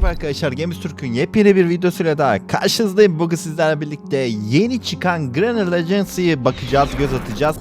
Merhaba arkadaşlar Games Türk'ün yepyeni bir videosuyla daha karşınızdayım. Bugün sizlerle birlikte yeni çıkan Granny Legends'ı bakacağız, göz atacağız.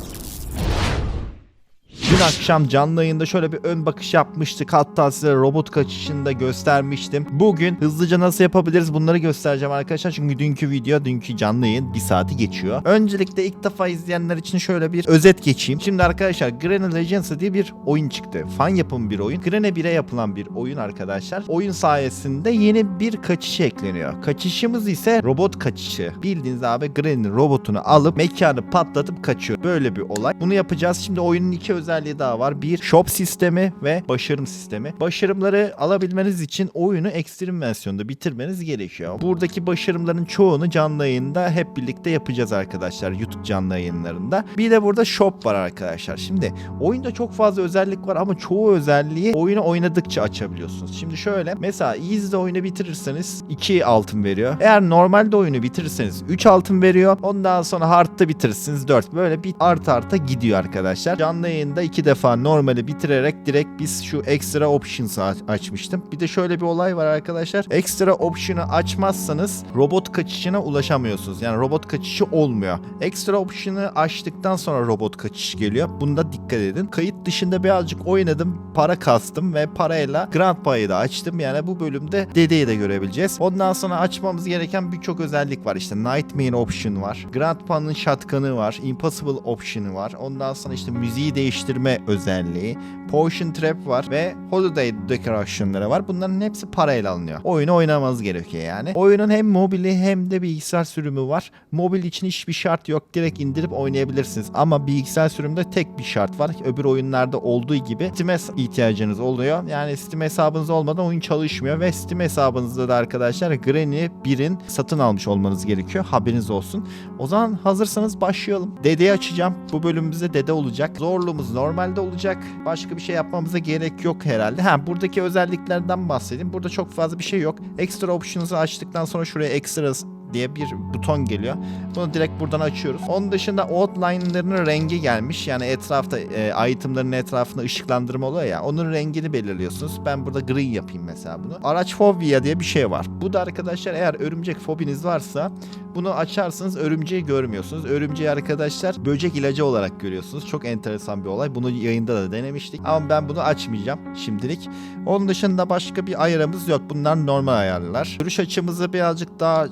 Dün akşam canlı yayında şöyle bir ön bakış yapmıştık. Hatta size robot kaçışını da göstermiştim. Bugün hızlıca nasıl yapabiliriz bunları göstereceğim arkadaşlar. Çünkü dünkü video, dünkü canlı yayın bir saati geçiyor. Öncelikle ilk defa izleyenler için şöyle bir özet geçeyim. Şimdi arkadaşlar Granny Legends diye bir oyun çıktı. Fan yapımı bir oyun. Granny 1'e yapılan bir oyun arkadaşlar. Oyun sayesinde yeni bir kaçış ekleniyor. Kaçışımız ise robot kaçışı. Bildiğiniz abi Granny robotunu alıp mekanı patlatıp kaçıyor. Böyle bir olay. Bunu yapacağız. Şimdi oyunun iki özelliği daha var. Bir shop sistemi ve başarım sistemi. Başarımları alabilmeniz için oyunu ekstrem versiyonda bitirmeniz gerekiyor. Buradaki başarımların çoğunu canlı yayında hep birlikte yapacağız arkadaşlar. YouTube canlı yayınlarında. Bir de burada shop var arkadaşlar. Şimdi oyunda çok fazla özellik var ama çoğu özelliği oyunu oynadıkça açabiliyorsunuz. Şimdi şöyle mesela easy'de oyunu bitirirseniz 2 altın veriyor. Eğer normalde oyunu bitirirseniz 3 altın veriyor. Ondan sonra hard'da bitirirsiniz 4. Böyle bir art arta gidiyor arkadaşlar. Canlı yayında iki defa normali bitirerek direkt biz şu extra options'ı aç- açmıştım. Bir de şöyle bir olay var arkadaşlar. Extra option'ı açmazsanız robot kaçışına ulaşamıyorsunuz. Yani robot kaçışı olmuyor. Extra option'ı açtıktan sonra robot kaçış geliyor. Bunda dikkat edin. Kayıt dışında birazcık oynadım. Para kastım ve parayla Grandpa'yı da açtım. Yani bu bölümde dedeyi de görebileceğiz. Ondan sonra açmamız gereken birçok özellik var. İşte Nightmare option var. Grandpa'nın shotgun'ı var. Impossible option'ı var. Ondan sonra işte müziği değiştirme özelliği. Potion Trap var ve Holiday Decoration'ları var. Bunların hepsi parayla alınıyor. Oyunu oynamanız gerekiyor yani. Oyunun hem mobili hem de bilgisayar sürümü var. Mobil için hiçbir şart yok. Direkt indirip oynayabilirsiniz. Ama bilgisayar sürümünde tek bir şart var. Öbür oyunlarda olduğu gibi Steam'e ihtiyacınız oluyor. Yani Steam hesabınız olmadan oyun çalışmıyor ve Steam hesabınızda da arkadaşlar Granny 1'in satın almış olmanız gerekiyor. Haberiniz olsun. O zaman hazırsanız başlayalım. Dedeyi açacağım. Bu bölümümüzde dede olacak. Zorluğumuz normalde olacak. Başka bir şey yapmamıza gerek yok herhalde. Ha buradaki özelliklerden bahsedeyim. Burada çok fazla bir şey yok. Extra options'ı açtıktan sonra şuraya extras diye bir buton geliyor. Bunu direkt buradan açıyoruz. Onun dışında outline'larının rengi gelmiş. Yani etrafta e, itemların etrafında ışıklandırma oluyor ya. Onun rengini belirliyorsunuz. Ben burada green yapayım mesela bunu. Araç fobia diye bir şey var. Bu da arkadaşlar eğer örümcek fobiniz varsa bunu açarsanız örümceği görmüyorsunuz. Örümceği arkadaşlar böcek ilacı olarak görüyorsunuz. Çok enteresan bir olay. Bunu yayında da denemiştik. Ama ben bunu açmayacağım şimdilik. Onun dışında başka bir ayarımız yok. Bunlar normal ayarlar. Görüş açımızı birazcık daha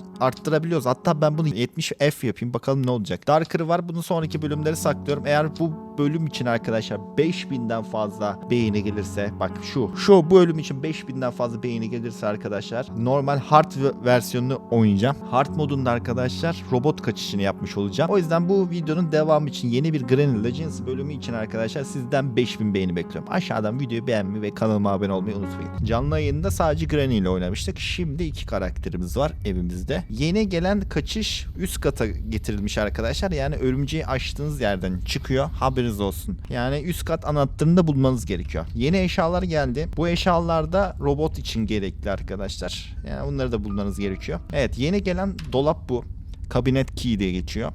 arttırabiliyoruz. Hatta ben bunu 70 F yapayım bakalım ne olacak. Darker'ı var. Bunu sonraki bölümleri saklıyorum. Eğer bu bölüm için arkadaşlar 5000'den fazla beğeni gelirse bak şu şu bu bölüm için 5000'den fazla beğeni gelirse arkadaşlar normal hard versiyonunu oynayacağım. Hard modunda arkadaşlar robot kaçışını yapmış olacağım. O yüzden bu videonun devamı için yeni bir Granny Legends bölümü için arkadaşlar sizden 5000 beğeni bekliyorum. Aşağıdan videoyu beğenmeyi ve kanalıma abone olmayı unutmayın. Canlı yayında sadece Granny ile oynamıştık. Şimdi iki karakterimiz var evimizde. Yeni gelen kaçış üst kata getirilmiş arkadaşlar. Yani örümceği açtığınız yerden çıkıyor. Haberiniz olsun. Yani üst kat anahtarını da bulmanız gerekiyor. Yeni eşyalar geldi. Bu eşyalar da robot için gerekli arkadaşlar. Yani bunları da bulmanız gerekiyor. Evet yeni gelen dolap bu. Kabinet key diye geçiyor.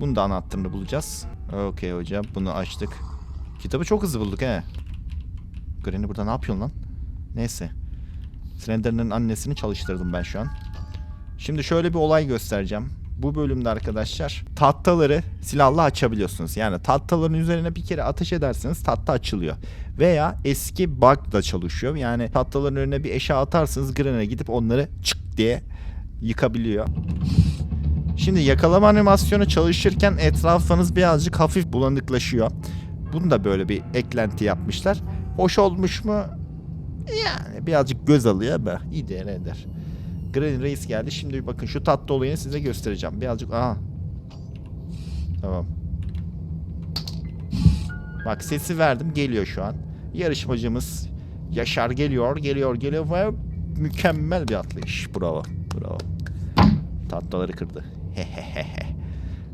Bunu da anahtarını bulacağız. Okey hocam bunu açtık. Kitabı çok hızlı bulduk he. Granny burada ne yapıyorsun lan? Neyse. Slender'ın annesini çalıştırdım ben şu an. Şimdi şöyle bir olay göstereceğim. Bu bölümde arkadaşlar tahtaları silahla açabiliyorsunuz. Yani tahtaların üzerine bir kere ateş ederseniz tahta açılıyor. Veya eski bug da çalışıyor. Yani tahtaların önüne bir eşya atarsınız Granny'e gidip onları çık diye yıkabiliyor. Şimdi yakalama animasyonu çalışırken etrafınız birazcık hafif bulanıklaşıyor. Bunu da böyle bir eklenti yapmışlar. Hoş olmuş mu? Yani birazcık göz alıyor be. İdare eder. Granny Reis geldi. Şimdi bakın şu tatlı olayını size göstereceğim. Birazcık aha. Tamam. Bak sesi verdim. Geliyor şu an. Yarışmacımız Yaşar geliyor, geliyor, geliyor ve mükemmel bir atlayış. Bravo, bravo. Tatlıları kırdı. Hehehehe.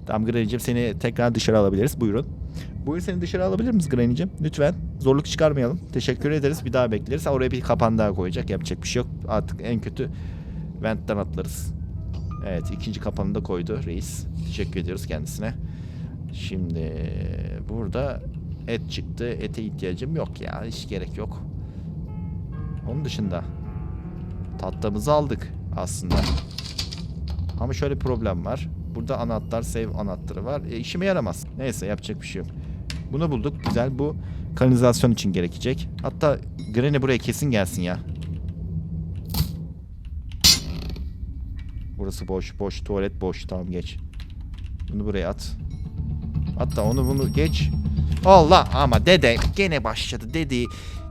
Tamam Granny'cim seni tekrar dışarı alabiliriz. Buyurun. Buyur seni dışarı alabilir miyiz Granny'cim? Lütfen. Zorluk çıkarmayalım. Teşekkür ederiz. Bir daha bekleriz. Oraya bir kapan daha koyacak. Yapacak bir şey yok. Artık en kötü ventten atlarız. Evet ikinci kapanı da koydu reis. Teşekkür ediyoruz kendisine. Şimdi burada et çıktı. Ete ihtiyacım yok ya. Hiç gerek yok. Onun dışında Tatlımızı aldık aslında. Ama şöyle problem var. Burada anahtar, save anahtarı var. E, işime yaramaz. Neyse yapacak bir şey yok. Bunu bulduk. Güzel. Bu kanalizasyon için gerekecek. Hatta Granny buraya kesin gelsin ya. Burası boş. Boş. Tuvalet boş. Tamam geç. Bunu buraya at. Hatta onu bunu geç. Allah ama dede gene başladı. Dedi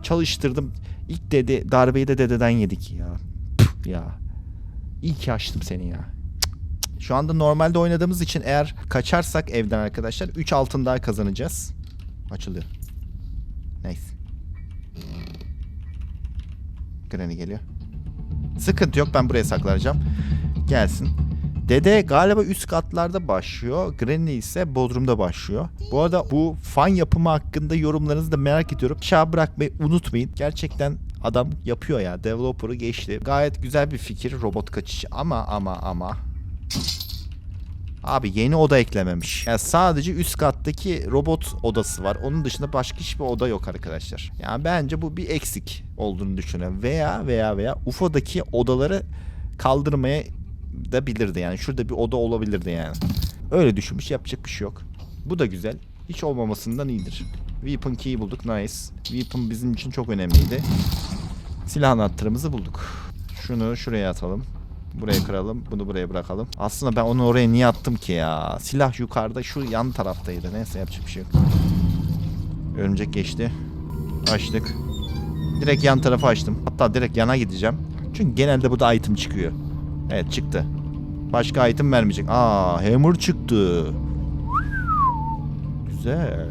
çalıştırdım. İlk dedi darbeyi de dededen yedik ya. Püh ya. İyi ki açtım seni ya. Şu anda normalde oynadığımız için eğer kaçarsak evden arkadaşlar 3 altın daha kazanacağız. Açılıyor. Neyse. Granny geliyor. Sıkıntı yok ben buraya saklanacağım. Gelsin. Dede galiba üst katlarda başlıyor. Granny ise bodrumda başlıyor. Bu arada bu fan yapımı hakkında yorumlarınızı da merak ediyorum. Aşağı bırakmayı unutmayın. Gerçekten adam yapıyor ya. Developer'ı geçti. Gayet güzel bir fikir robot kaçışı ama ama ama. Abi yeni oda eklememiş. Yani sadece üst kattaki robot odası var. Onun dışında başka hiçbir oda yok arkadaşlar. Yani bence bu bir eksik olduğunu düşünüyorum. Veya veya veya UFO'daki odaları kaldırmaya da bilirdi yani. Şurada bir oda olabilirdi yani. Öyle düşünmüş yapacak bir şey yok. Bu da güzel. Hiç olmamasından iyidir. Weapon key bulduk nice. Weapon bizim için çok önemliydi. Silah anahtarımızı bulduk. Şunu şuraya atalım. Buraya kıralım. Bunu buraya bırakalım. Aslında ben onu oraya niye attım ki ya? Silah yukarıda şu yan taraftaydı. Neyse yapacak bir şey yok. Örümcek geçti. Açtık. Direkt yan tarafa açtım. Hatta direkt yana gideceğim. Çünkü genelde burada item çıkıyor. Evet çıktı. Başka item vermeyecek. Aa hammer çıktı. Güzel.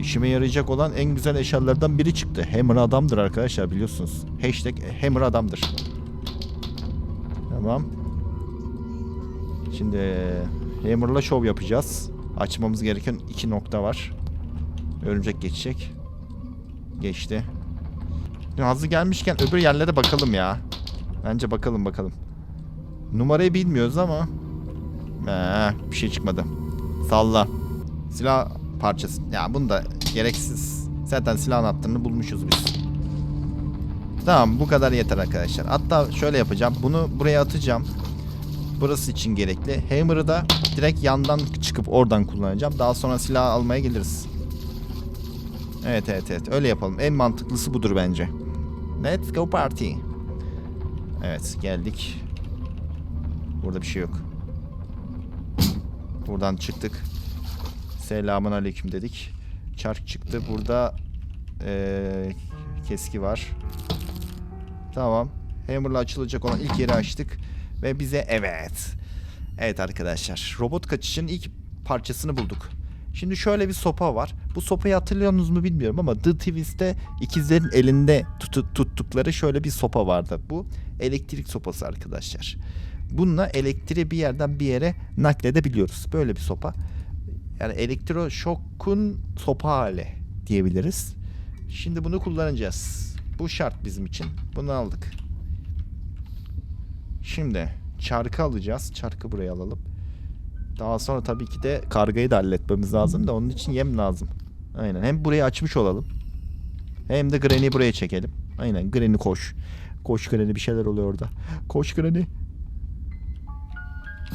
İşime yarayacak olan en güzel eşyalardan biri çıktı. Hammer adamdır arkadaşlar biliyorsunuz. Hashtag hammer adamdır. Tamam. Şimdi hammer'la şov yapacağız. Açmamız gereken iki nokta var. Örümcek geçecek. Geçti. Hazır gelmişken öbür yerlere bakalım ya. Bence bakalım bakalım. Numarayı bilmiyoruz ama. Ee, bir şey çıkmadı. Salla. Silah parçası. Ya bunu da gereksiz. Zaten silah anahtarını bulmuşuz biz. Tamam bu kadar yeter arkadaşlar. Hatta şöyle yapacağım. Bunu buraya atacağım. Burası için gerekli. Hammer'ı da direkt yandan çıkıp oradan kullanacağım. Daha sonra silah almaya geliriz. Evet evet evet öyle yapalım. En mantıklısı budur bence. Let's go party. Evet geldik. Burada bir şey yok. Buradan çıktık. Selamun aleyküm dedik. Çark çıktı. Burada eee, keski var. Tamam. Hammer'la açılacak olan ilk yeri açtık. Ve bize evet. Evet arkadaşlar. Robot kaçışın ilk parçasını bulduk. Şimdi şöyle bir sopa var. Bu sopayı hatırlıyorsunuz mu bilmiyorum ama The Twis'te ikizlerin elinde tutu- tuttukları şöyle bir sopa vardı. Bu elektrik sopası arkadaşlar. Bununla elektriği bir yerden bir yere nakledebiliyoruz. Böyle bir sopa. Yani elektroşokun sopa hali diyebiliriz. Şimdi bunu kullanacağız. Bu şart bizim için. Bunu aldık. Şimdi çarkı alacağız. Çarkı buraya alalım. Daha sonra tabii ki de kargayı da halletmemiz lazım da onun için yem lazım. Aynen. Hem burayı açmış olalım. Hem de Granny buraya çekelim. Aynen. Granny koş. Koş Granny bir şeyler oluyor orada. Koş Granny.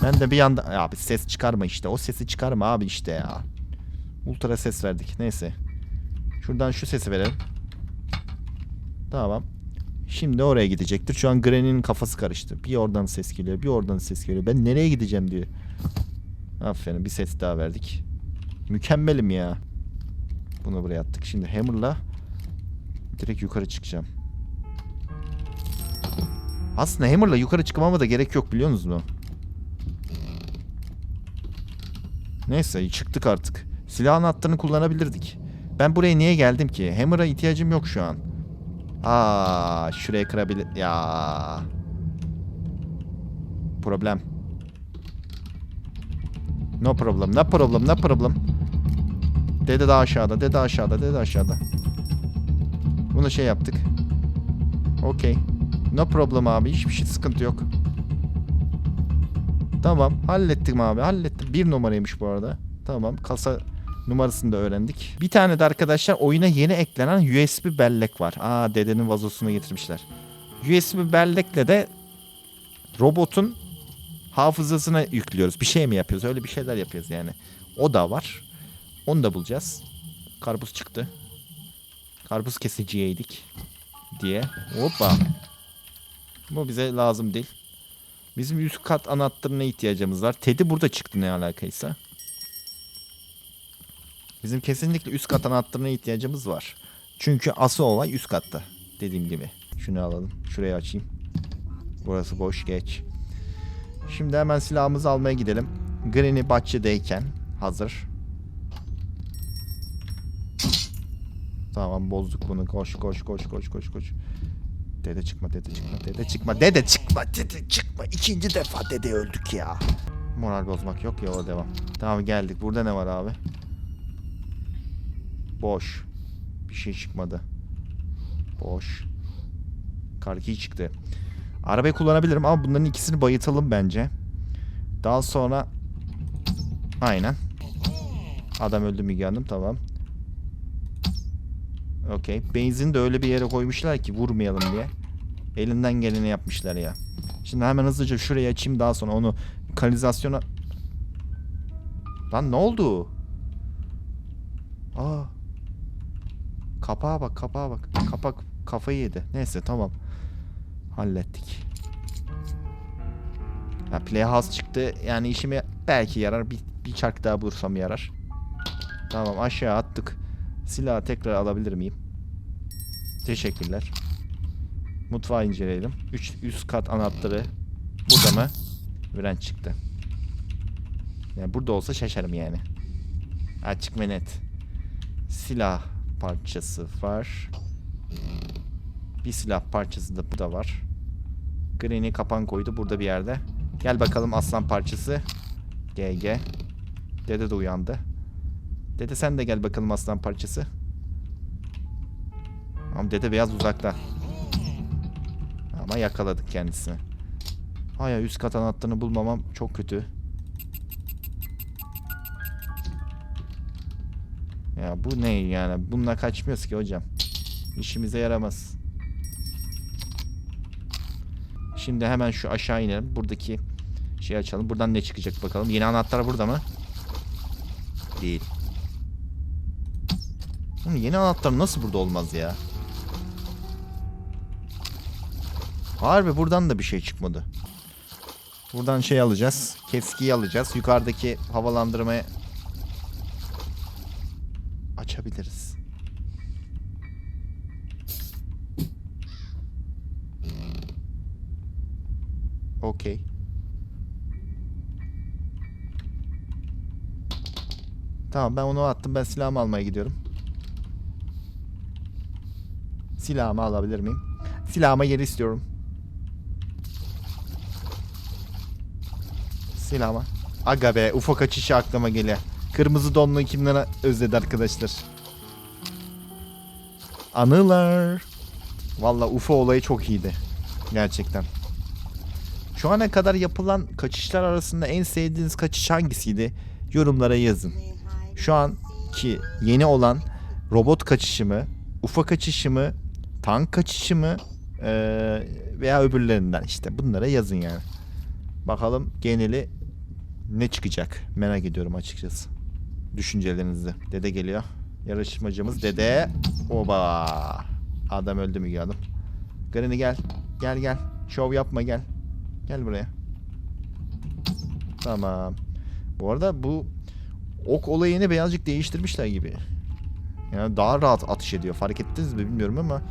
Ben de bir yanda... Abi ses çıkarma işte. O sesi çıkarma abi işte ya. Ultra ses verdik. Neyse. Şuradan şu sesi verelim. Tamam. Şimdi oraya gidecektir. Şu an Granny'nin kafası karıştı. Bir oradan ses geliyor. Bir oradan ses geliyor. Ben nereye gideceğim diyor. Aferin bir ses daha verdik. Mükemmelim ya. Bunu buraya attık. Şimdi Hammer'la direkt yukarı çıkacağım. Aslında Hammer'la yukarı çıkmama da gerek yok biliyor musunuz mu? Neyse çıktık artık. Silah anahtarını kullanabilirdik. Ben buraya niye geldim ki? Hammer'a ihtiyacım yok şu an. Aa, şuraya kırabilir... Ya. Problem. No problem, no problem, no problem. Dede daha aşağıda, dede aşağıda, dede aşağıda. Bunu şey yaptık. Okey. No problem abi, hiçbir şey sıkıntı yok. Tamam, hallettim abi, hallettim. Bir numaraymış bu arada. Tamam, kasa numarasını da öğrendik. Bir tane de arkadaşlar oyuna yeni eklenen USB bellek var. Aa dedenin vazosunu getirmişler. USB bellekle de robotun hafızasına yüklüyoruz. Bir şey mi yapıyoruz? Öyle bir şeyler yapıyoruz yani. O da var. Onu da bulacağız. Karpuz çıktı. Karpuz kesiciyeydik diye. Hoppa. Bu bize lazım değil. Bizim üst kat anahtarına ihtiyacımız var. Teddy burada çıktı ne alakaysa. Bizim kesinlikle üst kat anahtarına ihtiyacımız var. Çünkü asıl olay üst katta. Dediğim gibi. Şunu alalım. Şurayı açayım. Burası boş geç. Şimdi hemen silahımızı almaya gidelim. Granny bahçedeyken hazır. Tamam bozduk bunu. Koş koş koş koş koş koş. Dede çıkma dede çıkma dede çıkma dede çıkma dede çıkma. İkinci defa dede öldük ya. Moral bozmak yok ya devam. Tamam geldik. Burada ne var abi? Boş. Bir şey çıkmadı. Boş. Karki çıktı. Arabayı kullanabilirim ama bunların ikisini bayıtalım bence. Daha sonra aynen. Adam öldü Müge Hanım tamam. Okey. Benzin de öyle bir yere koymuşlar ki vurmayalım diye. Elinden geleni yapmışlar ya. Şimdi hemen hızlıca şurayı açayım daha sonra onu kanalizasyona... Lan ne oldu? Aa. Kapağa bak kapağa bak. Kapak kafayı yedi. Neyse tamam. Hallettik. Ya Playhouse çıktı. Yani işime belki yarar. Bir, bir çark daha bulursam yarar. Tamam aşağı attık. Silahı tekrar alabilir miyim? Teşekkürler. Mutfağı inceleyelim. Üç, üst kat anahtarı. Burada mı? Viren çıktı. Yani burada olsa şaşarım yani. Açık ve net. Silah parçası var. Bir silah parçası da burada var. Granny kapan koydu burada bir yerde. Gel bakalım aslan parçası. GG. Dede de uyandı. Dede sen de gel bakalım aslan parçası. Ama dede beyaz uzakta. Ama yakaladık kendisini. Hay ya üst kat anahtarını bulmamam çok kötü. Ya bu ne yani? Bununla kaçmıyoruz ki hocam. İşimize yaramaz. Şimdi hemen şu aşağı inelim. Buradaki şey açalım. Buradan ne çıkacak bakalım. Yeni anahtar burada mı? Değil. Oğlum yeni anahtar nasıl burada olmaz ya? Harbi buradan da bir şey çıkmadı. Buradan şey alacağız. Keskiyi alacağız. Yukarıdaki havalandırmayı açabiliriz. Okey. Tamam ben onu attım. Ben silahımı almaya gidiyorum. Silahımı alabilir miyim? Silahıma yer istiyorum. Silahıma. Aga be ufak açışı aklıma geliyor. Kırmızı donlu kimlere özledi arkadaşlar. Anılar. Valla UFO olayı çok iyiydi. Gerçekten. Şu ana kadar yapılan kaçışlar arasında en sevdiğiniz kaçış hangisiydi? Yorumlara yazın. Şu an ki yeni olan robot kaçışı mı, UFO kaçışı mı, tank kaçışı mı eee, veya öbürlerinden işte bunlara yazın yani. Bakalım geneli ne çıkacak merak ediyorum açıkçası. Düşüncelerinizi. Dede geliyor. Yarışmacımız Dede. Oba. Adam öldü Müge Hanım. Granny gel. Gel gel. Şov yapma gel. Gel buraya. Tamam. Bu arada bu ok olayını birazcık değiştirmişler gibi. Yani daha rahat atış ediyor. Fark ettiniz mi bilmiyorum ama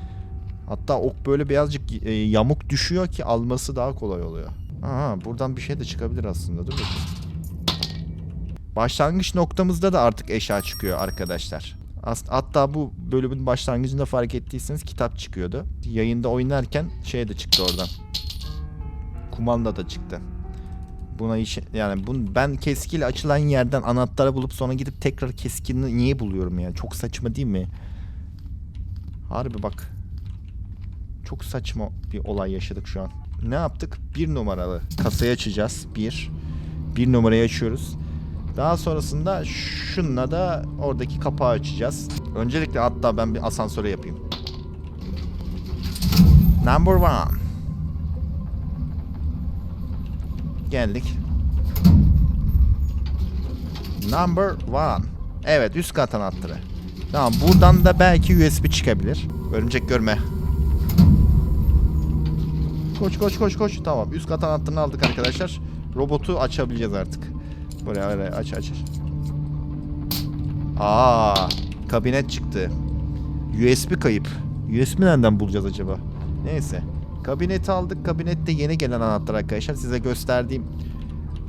hatta ok böyle birazcık e, yamuk düşüyor ki alması daha kolay oluyor. Aha buradan bir şey de çıkabilir aslında. Dur bakayım. Başlangıç noktamızda da artık eşya çıkıyor arkadaşlar. Hatta bu bölümün başlangıcında fark ettiyseniz kitap çıkıyordu. Yayında oynarken şey de çıktı oradan. Kumanda da çıktı. Buna iş yani bun, ben keskiyle açılan yerden anahtarı bulup sonra gidip tekrar keskini niye buluyorum ya? Çok saçma değil mi? Harbi bak. Çok saçma bir olay yaşadık şu an. Ne yaptık? Bir numaralı kasayı açacağız. Bir. Bir numarayı açıyoruz. Daha sonrasında şunla da oradaki kapağı açacağız. Öncelikle hatta ben bir asansöre yapayım. Number one. Geldik. Number one. Evet üst kat anahtarı. Tamam buradan da belki USB çıkabilir. Örümcek görme. Koş koş koş koş. Tamam üst kat anahtarını aldık arkadaşlar. Robotu açabileceğiz artık. Böyle öyle aç aç. Aa, kabinet çıktı. USB kayıp. USB nereden bulacağız acaba? Neyse. Kabineti aldık. Kabinette yeni gelen anahtar arkadaşlar. Size gösterdiğim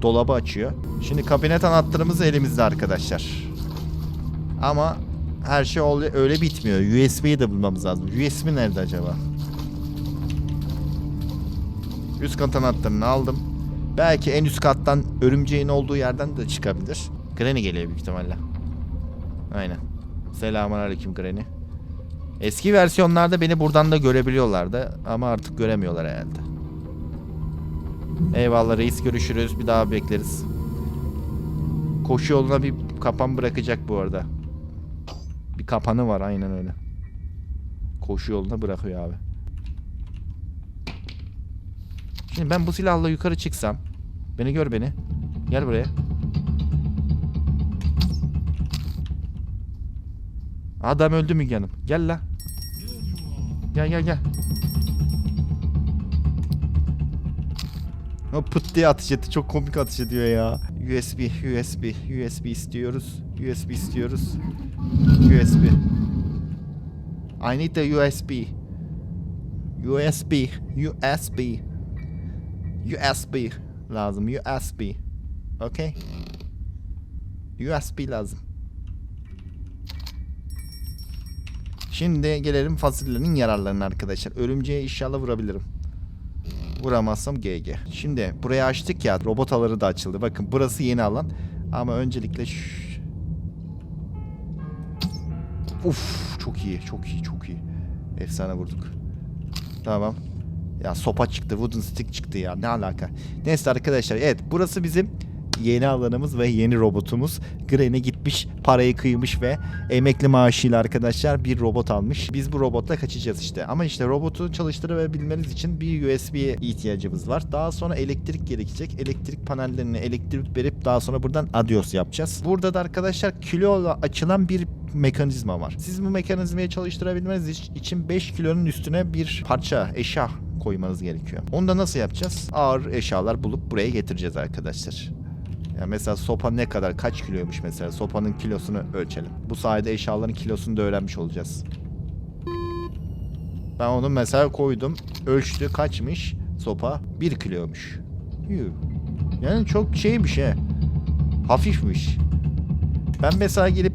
dolabı açıyor. Şimdi kabinet anahtarımız elimizde arkadaşlar. Ama her şey öyle bitmiyor. USB'yi de bulmamız lazım. USB nerede acaba? Üst kat anahtarını aldım. Belki en üst kattan örümceğin olduğu yerden de çıkabilir. Granny geliyor büyük ihtimalle. Aynen. Selamun aleyküm Granny. Eski versiyonlarda beni buradan da görebiliyorlardı ama artık göremiyorlar herhalde. Eyvallah reis görüşürüz. Bir daha bekleriz. Koşu yoluna bir kapan bırakacak bu arada. Bir kapanı var aynen öyle. Koşu yoluna bırakıyor abi. Şimdi ben bu silahla yukarı çıksam. Beni gör beni. Gel buraya. Adam öldü mü canım? Gel la. Gel gel gel. O pıt diye ateş etti. Çok komik ateş ediyor ya. USB, USB, USB istiyoruz. USB istiyoruz. USB. I need the USB. USB, USB. USB lazım. USB. Okay? USB lazım. Şimdi gelelim fasulyenin yararlarına arkadaşlar. Örümceğe inşallah vurabilirim. Vuramazsam GG. Şimdi burayı açtık ya robot aları da açıldı. Bakın burası yeni alan. Ama öncelikle şş... Uf çok iyi çok iyi çok iyi. Efsane vurduk. Tamam. Ya sopa çıktı wooden stick çıktı ya ne alaka. Neyse arkadaşlar evet burası bizim yeni alanımız ve yeni robotumuz. Granny gitmiş parayı kıymış ve emekli maaşıyla arkadaşlar bir robot almış. Biz bu robotla kaçacağız işte. Ama işte robotu çalıştırabilmeniz için bir USB'ye ihtiyacımız var. Daha sonra elektrik gerekecek. Elektrik panellerine elektrik verip daha sonra buradan adios yapacağız. Burada da arkadaşlar kiloyla açılan bir mekanizma var. Siz bu mekanizmayı çalıştırabilmeniz için 5 kilonun üstüne bir parça eşya koymanız gerekiyor. Onu da nasıl yapacağız? Ağır eşyalar bulup buraya getireceğiz arkadaşlar. Ya mesela sopa ne kadar kaç kiloymuş mesela sopanın kilosunu ölçelim. Bu sayede eşyaların kilosunu da öğrenmiş olacağız. Ben onu mesela koydum. Ölçtü kaçmış sopa? 1 kiloymuş. Yani çok şeymiş he. Hafifmiş. Ben mesela gelip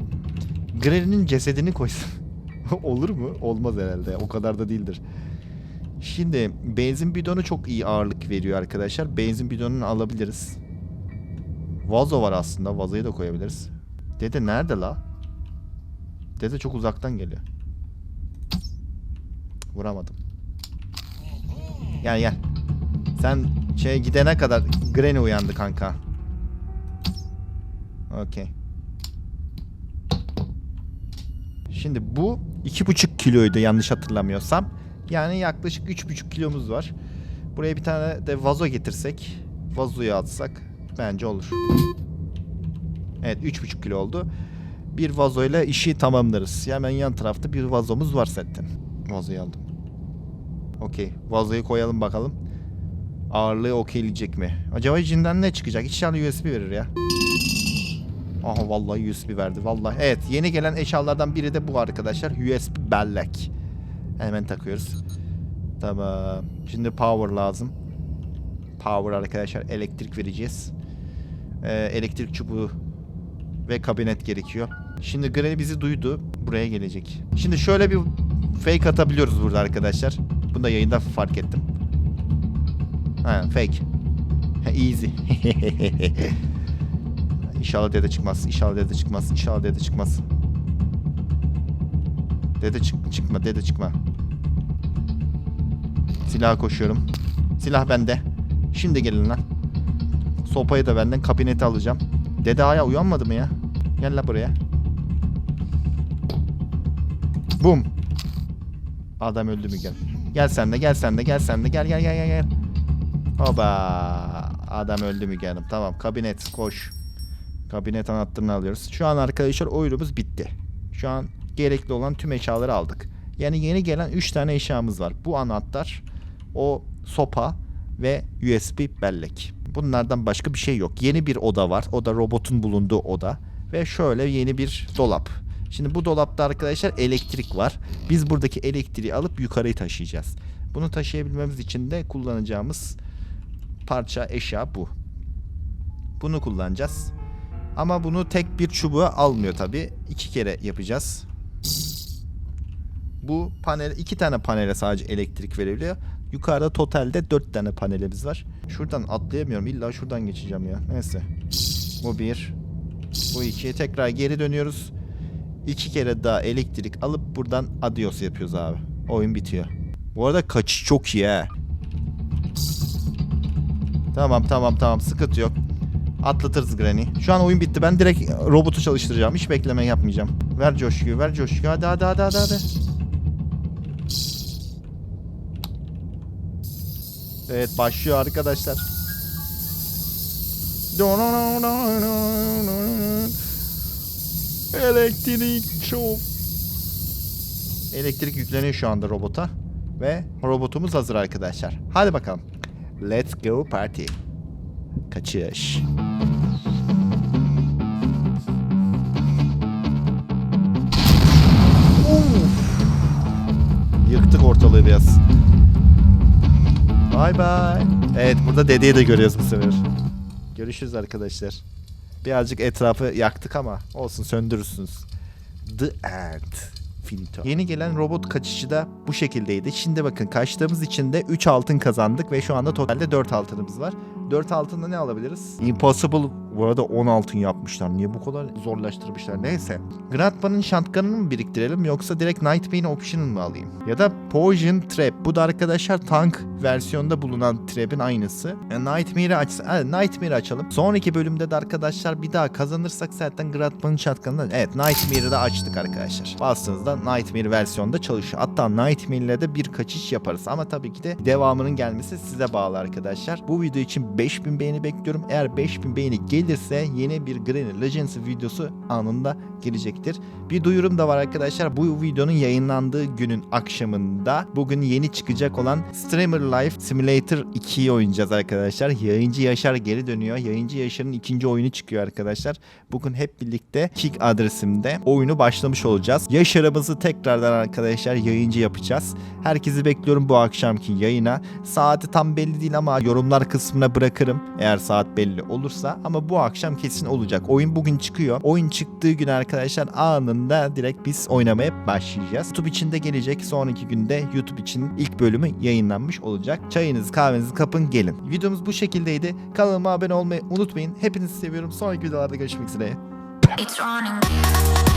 Granny'nin cesedini koysam olur mu? Olmaz herhalde. O kadar da değildir. Şimdi benzin bidonu çok iyi ağırlık veriyor arkadaşlar. Benzin bidonunu alabiliriz. Vazo var aslında. Vazoyu da koyabiliriz. Dede nerede la? Dede çok uzaktan geliyor. Vuramadım. Gel gel. Sen şey gidene kadar Granny uyandı kanka. Okey. Şimdi bu iki buçuk kiloydu yanlış hatırlamıyorsam. Yani yaklaşık üç buçuk kilomuz var. Buraya bir tane de vazo getirsek, vazoyu atsak bence olur. Evet üç buçuk kilo oldu. Bir vazoyla işi tamamlarız. Hemen yan tarafta bir vazomuz var zaten. Vazoyu aldım. Okey. Vazoyu koyalım bakalım. Ağırlığı okeyleyecek mi? Acaba içinden ne çıkacak? İnşallah USB verir ya. Aha vallahi USB verdi. Vallahi. Evet yeni gelen eşyalardan biri de bu arkadaşlar. USB bellek. Hemen takıyoruz. Tamam. Şimdi power lazım. Power arkadaşlar. Elektrik vereceğiz. Ee, elektrik çubuğu ve kabinet gerekiyor. Şimdi Granny bizi duydu. Buraya gelecek. Şimdi şöyle bir fake atabiliyoruz burada arkadaşlar. Bunu da yayında fark ettim. Ha fake. Easy. İnşallah dede çıkmaz. İnşallah dede çıkmaz. İnşallah dede çıkmaz. Dede çık çıkma. Dede çıkma. Silaha koşuyorum. Silah bende. Şimdi gelin lan. Sopayı da benden. Kabineti alacağım. Dede hala uyanmadı mı ya? Gel la buraya. Bum. Adam öldü mü gel. Gel sen de gel sen de gel sen de gel gel gel gel gel. Hoba. Adam öldü Müge Hanım. Tamam kabinet koş. Kabinet anahtarını alıyoruz. Şu an arkadaşlar oyunumuz bitti. Şu an gerekli olan tüm eşyaları aldık. Yani yeni gelen 3 tane eşyamız var. Bu anahtar, o sopa ve USB bellek. Bunlardan başka bir şey yok. Yeni bir oda var. O da robotun bulunduğu oda. Ve şöyle yeni bir dolap. Şimdi bu dolapta arkadaşlar elektrik var. Biz buradaki elektriği alıp yukarıyı taşıyacağız. Bunu taşıyabilmemiz için de kullanacağımız parça eşya bu. Bunu kullanacağız. Ama bunu tek bir çubuğa almıyor tabi. İki kere yapacağız. Bu panel iki tane panele sadece elektrik verebiliyor. Yukarıda totalde dört tane panelimiz var. Şuradan atlayamıyorum. İlla şuradan geçeceğim ya. Neyse. Bu bir. Bu iki. Tekrar geri dönüyoruz. İki kere daha elektrik alıp buradan adios yapıyoruz abi. Oyun bitiyor. Bu arada kaçış çok iyi he. Tamam tamam tamam sıkıntı yok. Atlatırız Granny. Şu an oyun bitti. Ben direkt robotu çalıştıracağım. Hiç bekleme yapmayacağım. Ver coşkuyu, ver coşkuyu. Hadi hadi hadi hadi hadi. Evet başlıyor arkadaşlar. Elektrik şov. Elektrik yükleniyor şu anda robota. Ve robotumuz hazır arkadaşlar. Hadi bakalım. Let's go party. Kaçış. Uf. Yıktık ortalığı biraz. Bye bye. Evet burada dedeyi de görüyoruz bu sefer. Görüşürüz arkadaşlar. Birazcık etrafı yaktık ama olsun söndürürsünüz. The End. Finito. Yeni gelen robot kaçışı da bu şekildeydi. Şimdi bakın kaçtığımız için de 3 altın kazandık ve şu anda totalde 4 altınımız var. 4 altında ne alabiliriz? Impossible bu arada 10 altın yapmışlar. Niye bu kadar zorlaştırmışlar? Neyse. Grandpa'nın shotgun'ını mı biriktirelim yoksa direkt Nightbane Option'ını mı alayım? Ya da Poison Trap. Bu da arkadaşlar tank versiyonda bulunan trap'in aynısı. E, Nightmare'i aç e, Nightmare'i açalım. Sonraki bölümde de arkadaşlar bir daha kazanırsak zaten Grandpa'nın shotgun'ını evet Nightmare'i de açtık arkadaşlar. Bastığınızda Nightmare versiyonda çalışıyor. Hatta Nightmare'le de bir kaçış yaparız. Ama tabii ki de devamının gelmesi size bağlı arkadaşlar. Bu video için 5000 beğeni bekliyorum. Eğer 5000 beğeni gelirse yeni bir Granny Legends videosu anında gelecektir. Bir duyurum da var arkadaşlar. Bu videonun yayınlandığı günün akşamında bugün yeni çıkacak olan Streamer Life Simulator 2'yi oynayacağız arkadaşlar. Yayıncı Yaşar geri dönüyor. Yayıncı Yaşar'ın ikinci oyunu çıkıyor arkadaşlar. Bugün hep birlikte Kick adresimde oyunu başlamış olacağız. Yaşar'ımızı tekrardan arkadaşlar yayıncı yapacağız. Herkesi bekliyorum bu akşamki yayına. Saati tam belli değil ama yorumlar kısmına bırakırım eğer saat belli olursa. Ama akşam kesin olacak. Oyun bugün çıkıyor. Oyun çıktığı gün arkadaşlar anında direkt biz oynamaya başlayacağız. YouTube için de gelecek. Sonraki günde YouTube için ilk bölümü yayınlanmış olacak. Çayınızı kahvenizi kapın gelin. Videomuz bu şekildeydi. Kanalıma abone olmayı unutmayın. Hepinizi seviyorum. Sonraki videolarda görüşmek üzere. It's running.